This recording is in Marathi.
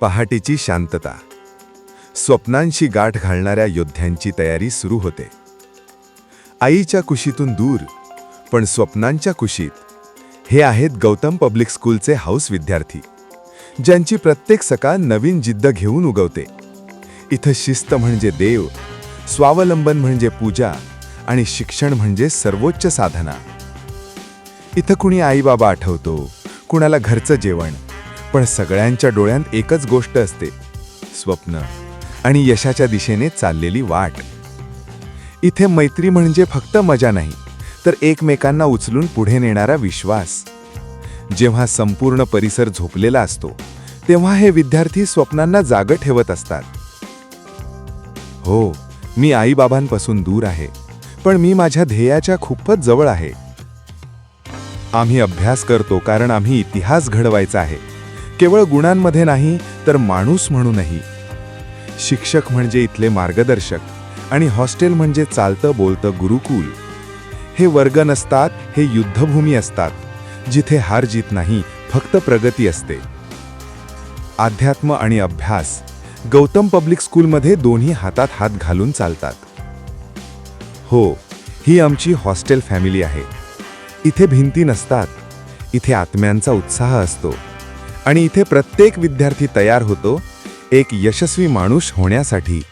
पहाटेची शांतता. स्वप्नांशी गाठ घालणाऱ्या योद्ध्यांची तयारी सुरू होते. आईच्या कुशीतून दूर पण स्वप्नांच्या कुशीत. हे आहेत गौतम पब्लिक स्कूलचे हाऊस विद्यार्थी ज्यांची प्रत्येक सकाळ नवीन जिद्द घेऊन उगवते. इथं शिस्त म्हणजे देव स्वावलंबन म्हणजे पूजा आणि शिक्षण म्हणजे सर्वोच्च साधना. इथं कुणी आईबाबा आठवतो कुणाला घरचं जेवण पण सगळ्यांच्या डोळ्यांत एकच गोष्ट असते स्वप्न. आणि यशाच्या दिशेने चाललेली वाट. इथे मैत्री म्हणजे फक्त मजा नाही तर एकमेकांना उचलून पुढे नेणारा विश्वास. जेव्हा संपूर्ण परिसर झोपलेला असतो तेव्हा हे विद्यार्थी स्वप्नांना जाग ठेवत असतात. हो मी आईबाबांपासून दूर आहे पण मी माझ्या ध्येयाच्या खूपच जवळ आहे. आम्ही अभ्यास करतो कारण आम्ही इतिहास घडवायचा आहे. केवळ गुणांमध्ये नाही तर माणूस म्हणूनही. शिक्षक म्हणजे इथले मार्गदर्शक आणि हॉस्टेल म्हणजे चालतं बोलतं गुरुकुल. हे वर्ग नसतात हे युद्धभूमी असतात जिथे हार जीत नाही फक्त प्रगती असते. अध्यात्म आणि अभ्यास गौतम पब्लिक स्कूलमध्ये दोन्ही हातात हात घालून चालतात. हो ही आमची हॉस्टेल फॅमिली आहे. इथे भिंती नसतात इथे आत्म्यांचा उत्साह असतो. आणि इथे प्रत्येक विद्यार्थी तयार होतो एक यशस्वी माणूस होण्यासाठी.